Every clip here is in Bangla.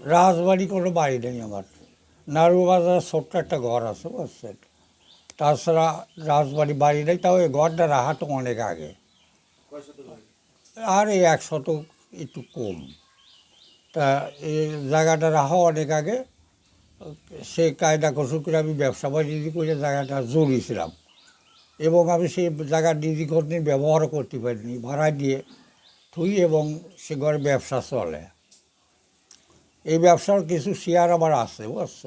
রাজবাড়ি কোনো বাড়ি নেই আমার। নাড়ু বাজার ছোট্ট একটা ঘর আছে বুঝছেন? তাছাড়া রাজবাড়ি বাড়ি নেই তাও এই ঘরটা রাহাতো অনেক আগে। আর এই এক শতক একটু কম। তা এই জায়গাটা রাহা অনেক আগে। সে কায়দা কৌশল করে আমি ব্যবসা বাণিজ্য করে জায়গাটা জড়িয়েছিলাম। এবং আমি সেই জায়গা নিজে কোনদিন ব্যবহারও করতে পারিনি ভাড়া দিয়ে থুই এবং সে ঘরে ব্যবসা চলে। এই ব্যবসার কিছু শেয়ার আমার আছে, বুঝছ?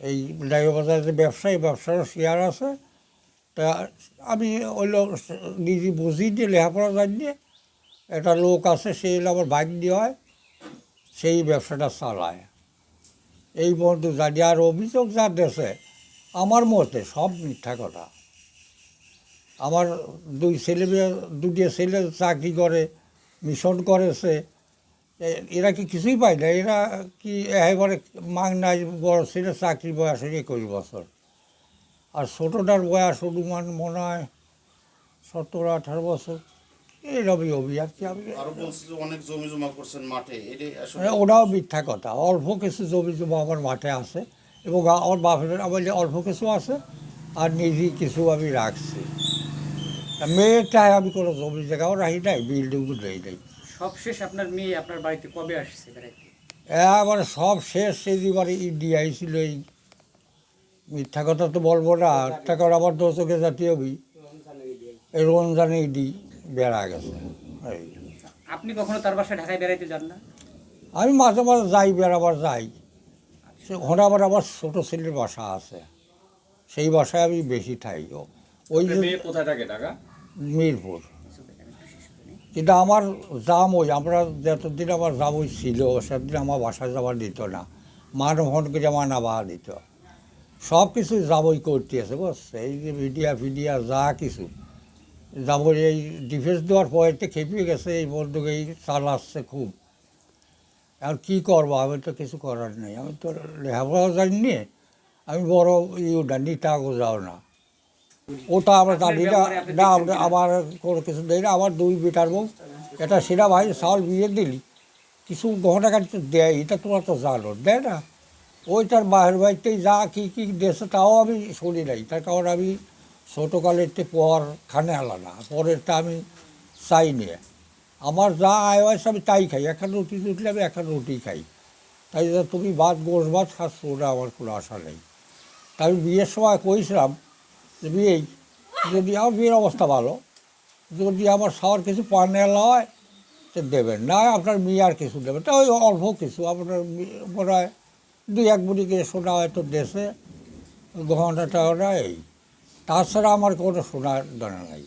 এই ডাইবাজার যে ব্যবসা, এই ব্যবসারও শেয়ার আছে। তা আমি ওই লোক নিজে বুঝি দিয়ে লেখাপড়া জানিয়ে একটা লোক আছে সেই আমার বাইক দিয়ে হয়, সেই ব্যবসাটা চালায়। এই পর্যন্ত জানি, আর অভিযোগ যা দেশে আমার মতে সব মিথ্যা কথা। আমার দুই ছেলে দুটি ছেলে চাকরি করে, মিশন করেছে এরা কি কিছুই পায় না। এরা কি একেবারে মাং নাই বড় ছেলে চাকরি বয়স হয়ে একুশ বছর। আর ছোটোটার বয়স অনুমান মনে হয় সতেরো আঠারো বছর। এইরকমই অভি আর কি আমি অনেক জমি জমা করছেন মাঠে। মানে ওরাও মিথ্যা কথা। অল্প কিছু জমি জমা আমার মাঠে আছে। এবং আমার বাপের আমার অল্প কিছু আছে আর নিজেই কিছু আমি রাখছি। মেয়েটায় আমি কোনো জমি জায়গাও রাখি নাই বিল্ডিংও নেই নাই। সবশেষ আপনার মেয়ে আপনার বাড়িতে কবে আসছে বেড়াইতে? এবার সব শেষ সেদিবার ইন্ডিয়া ছিল এই মিথ্যা কথা তো বলব না টাকা আবার দোষকে জাতীয় বি। এই রমজানে ইডি বেড়া গেছে। এই। আপনি কখনো তার বাসায় ঢাকায় বেড়াইতে যান না? আমি মাঝে মাঝে যাই বেড়াবার যাই। সে ওখানে আবার আমার ছোটো ছেলের বাসা আছে। সেই বাসায় আমি বেশি ও- ওই কোথায় থাকে টাকা মিরপুর। কিন্তু আমার জাম ওই, আমরা যতদিন আমার জাম ওই ছিল, সেদিন আমার বাসায় যাওয়ার দিত না। মান ফোন করে আমার নাবা দিত। সব কিছু যাবই করতে আছে, বুঝছে? এই যে মিডিয়া ফিডিয়া যা কিছু। যাবই এই ডিফেন্স দেওয়ার পরেতে খেপিয়ে গেছে, এই বন্ধুকে এই চালাচ্ছে খুব। আর কী করব? আমি তো কিছু করার নেই। আমি তো লেখাপড়াও জানি নে। আমি বড় ইউটা নিতাগো যাও না। ওটা আমরা জানি না না, আমরা- আমার কোনো কিছু দেয় না আমার দুই বেটার বউ এটা সেরা ভাই চাউল বিয়ে দিলি। কিছু গহনা কাটি তো দেয় এটা তোমার তো জানো, দেয় না। ওইটার বাহির বাড়িতেই যা কী কী দেশে, তাও আমি শুনি নাই। তার কারণ আমি ছোটোকালেরতে পর খানে আলাদা পরেরটা আমি চাই নিয়ে আমার যা আয় হয় আমি তাই খাই একটা রুটি উঠলে আমি একটা রুটি খাই। তাই তুমি ভাত গোস ভাত খাচ্ছ, ওটা আমার কোনো আশা নেই। তাই বিয়ের সময় কইছিলাম বিয়েই। যদি আমার বিয়ের অবস্থা ভালো, যদি আমার সবার কিছু পানেল হয় সে দেবেন। না আপনার মেয়ে আর কিছু দেবেন। তা ওই অল্প কিছু। আপনার মনে হয় দুই এক বুড়িকে শোনা হয়তো দেশে, গহনা টহনা এই। তাছাড়া আমার কোনো শোনার দানা নাই।